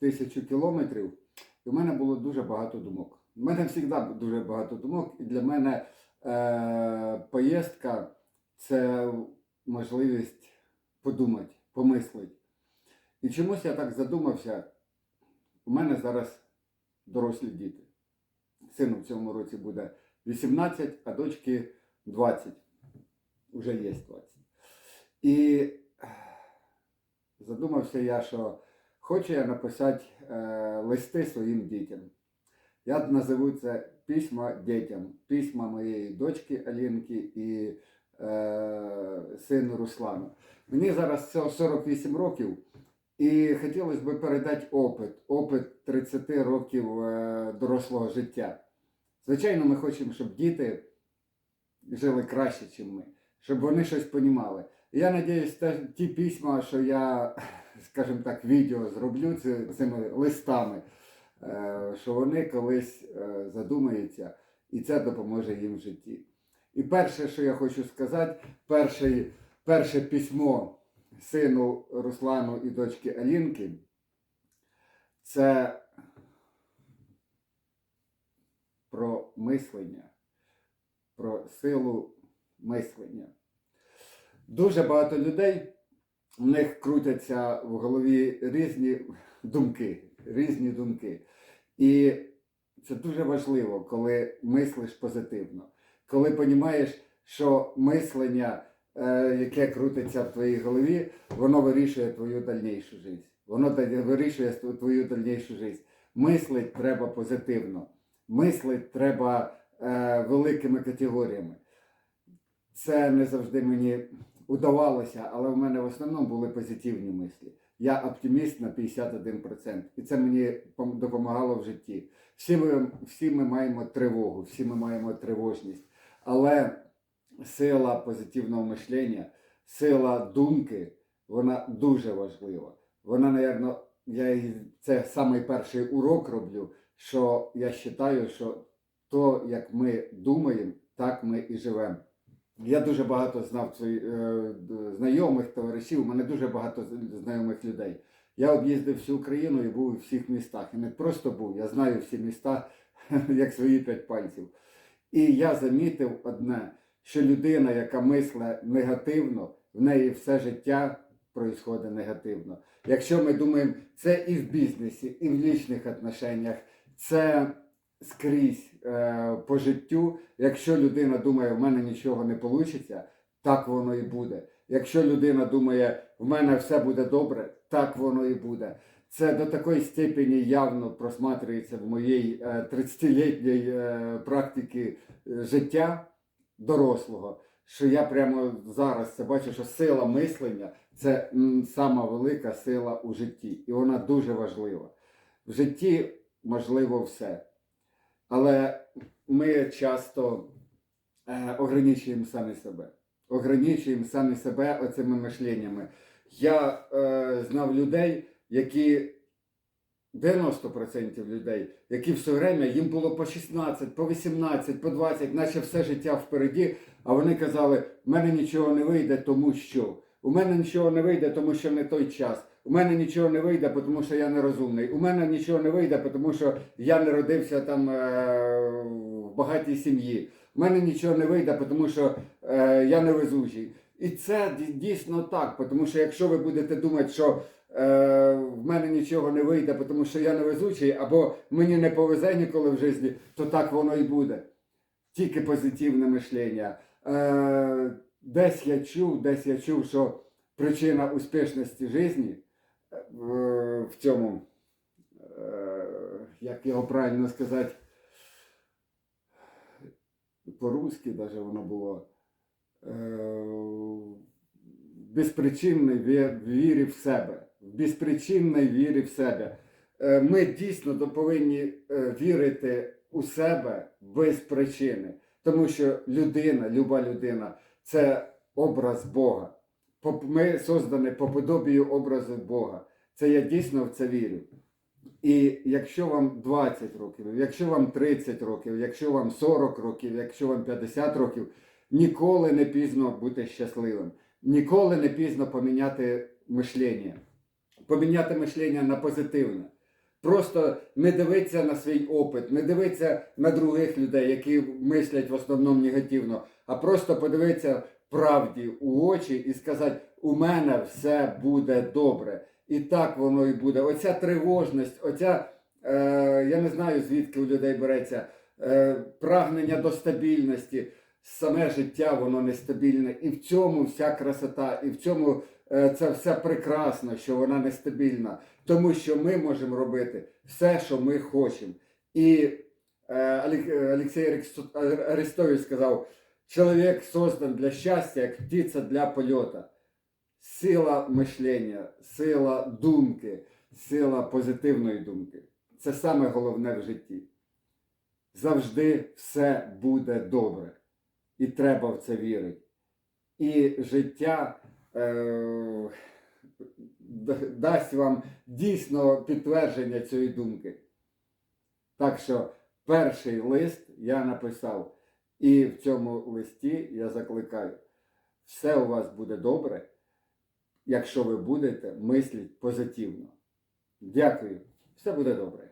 тисячу кілометрів, і в мене було дуже багато думок. У мене завжди дуже багато думок, і для мене е, поїздка це можливість подумати, помислити. І чомусь я так задумався. У мене зараз дорослі діти. Сину в цьому році буде 18, а дочки 20. Уже є 20. І задумався я, що хочу я написати е, листи своїм дітям. Я називу це письма дітям. Письма моєї дочки Алінки і е, сину Руслану. Мені зараз 48 років. І хотілося б передати опит, опит 30 років е, дорослого життя. Звичайно, ми хочемо, щоб діти жили краще, ніж ми, щоб вони щось понімали. Я сподіваюся, ті письма, що я, скажімо так, відео зроблю цими листами, е, що вони колись е, задумаються, і це допоможе їм в житті. І перше, що я хочу сказати, перший, перше письмо сину Руслану і дочки Алінки, це про мислення, про силу мислення. Дуже багато людей, в них крутяться в голові різні думки, різні думки. І це дуже важливо, коли мислиш позитивно, коли розумієш, що мислення, е, яке крутиться в твоїй голові, воно вирішує твою дальнішу життя. Воно вирішує твою дальнішу життя. Мислить треба позитивно, мислить треба е, великими категоріями. Це не завжди мені удавалося, але в мене в основному були позитивні мислі. Я оптиміст на 51%. І це мені допомагало в житті. Всі ми, всі ми маємо тривогу, всі ми маємо тривожність. Але сила позитивного мишлення, сила думки, вона дуже важлива. Вона, напевно, я це самий перший урок роблю, що я вважаю, що то, як ми думаємо, так ми і живемо. Я дуже багато знав свої, е, знайомих, товаришів, у мене дуже багато знайомих людей. Я об'їздив всю Україну і був у всіх містах. І не просто був, я знаю всі міста як свої п'ять пальців. І я замітив одне, що людина, яка мислить негативно, в неї все життя происходить негативно. Якщо ми думаємо, це і в бізнесі, і в лічних отношеннях, це скрізь е, по життю. Якщо людина думає, в мене нічого не вийде, так воно і буде. Якщо людина думає, в мене все буде добре, так воно і буде. Це до такої степені явно просматрюється в моїй е, 30-літній е, практиці е, життя дорослого, що я прямо зараз це бачу, що сила мислення це сама велика сила у житті, і вона дуже важлива. В житті можливо все. Але ми часто е, ограничуємо самі себе. Ограничуємо самі себе оцими мишленнями. Я е, знав людей, які 90% людей, які все время їм було по 16, по 18, по 20, наче все життя впереді, а вони казали, в мене нічого не вийде, тому що. У мене нічого не вийде, тому що не той час. У мене нічого не вийде, тому що я нерозумний. У мене нічого не вийде, тому що я не родився там е, в багатій сім'ї. У мене нічого не вийде, тому що е, я невезучий. І це дійсно так, тому що якщо ви будете думати, що е, в мене нічого не вийде, тому що я невезучий, або мені не повезе ніколи в житті, то так воно і буде. Тільки позитивне мишлення. Е, десь я чув, десь я чув, що причина успішності житті е, в, цьому, е, як його правильно сказати, по-русски навіть воно було. Е, безпричинної вірі в себе. В безпричинної вірі в себе. Е, Ми дійсно повинні вірити у себе без причини. Тому що людина, люба людина, це образ Бога. Ми создані по подобію образу Бога. Це я дійсно в це вірю. І якщо вам 20 років, якщо вам 30 років, якщо вам 40 років, якщо вам 50 років, ніколи не пізно бути щасливим. Ніколи не пізно поміняти мишлення. Поміняти мишлення на позитивне. просто не дивитися на свій опит, не дивитися на других людей, які мислять в основному негативно, а просто подивитися правді у очі і сказати, у мене все буде добре. І так воно і буде. Оця тривожність, оця, е, я не знаю, звідки у людей береться, е, прагнення до стабільності. Саме життя воно нестабільне. І в цьому вся красота, і в цьому е, це все прекрасно, що вона нестабільна. Тому що ми можемо робити все, що ми хочемо. І е, Олексій Арестович сказав, чоловік создан для щастя, як птиця для польоту. Сила мишлення, сила думки, сила позитивної думки. Це саме головне в житті. Завжди все буде добре. І треба в це вірити. І життя е, дасть вам дійсно підтвердження цієї думки. Так що перший лист я написав, і в цьому листі я закликаю, все у вас буде добре, якщо ви будете мислити позитивно. Дякую, все буде добре.